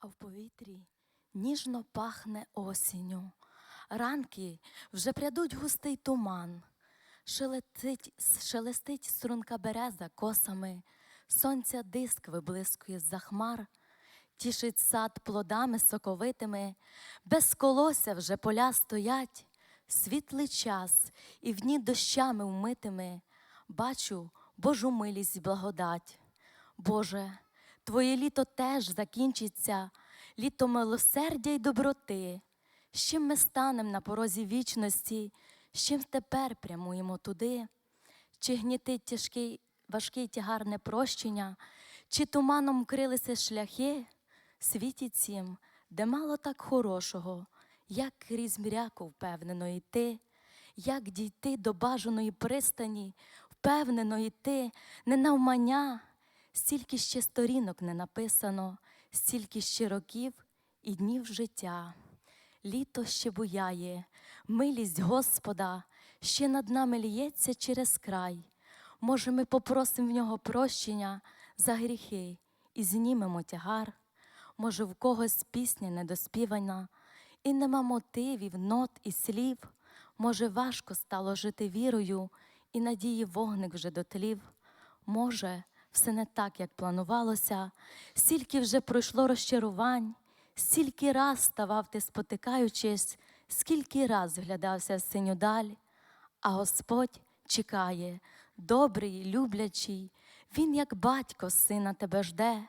а в повітрі ніжно пахне осінню. Ранки вже прядуть густий туман, шелестить, шелестить струнка береза косами, сонця диск виблискує з-за хмар, тішить сад плодами соковитими, без колося вже поля стоять, світлий час, і в дні дощами вмитими бачу Божу милість й благодать. Боже, Твоє літо теж закінчиться, літо милосердя й доброти. З чим ми станем на порозі вічності, з чим тепер прямуємо туди? Чи гнітить тяжкий, важкий тягар непрощення, чи туманом крилися шляхи? Світі цім, де мало так хорошого, як крізь мряку впевнено йти, як дійти до бажаної пристані, впевнено йти, не навмання, стільки ще сторінок не написано, стільки ще років і днів життя. Літо ще буяє, милість Господа ще над нами лється через край. Може, ми попросимо в нього прощення за гріхи і знімемо тягар. Може, в когось пісня недоспівана, і нема мотивів, нот і слів. Може, важко стало жити вірою, і надії вогник вже дотлів. Може, все не так, як планувалося, стільки вже пройшло розчарувань, стільки раз ставав ти спотикаючись, скільки раз вглядався в синю даль, а Господь чекає, добрий, люблячий, Він, як батько, сина тебе жде,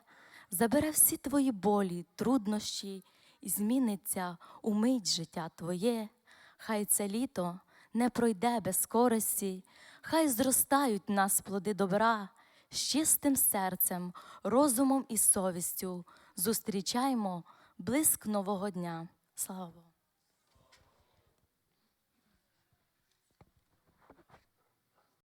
забере всі твої болі, труднощі. І зміниться умить життя твоє. Хай це літо не пройде без користі, хай зростають нас плоди добра, з чистим серцем, розумом і совістю зустрічаємо блиск нового дня. Слава Богу!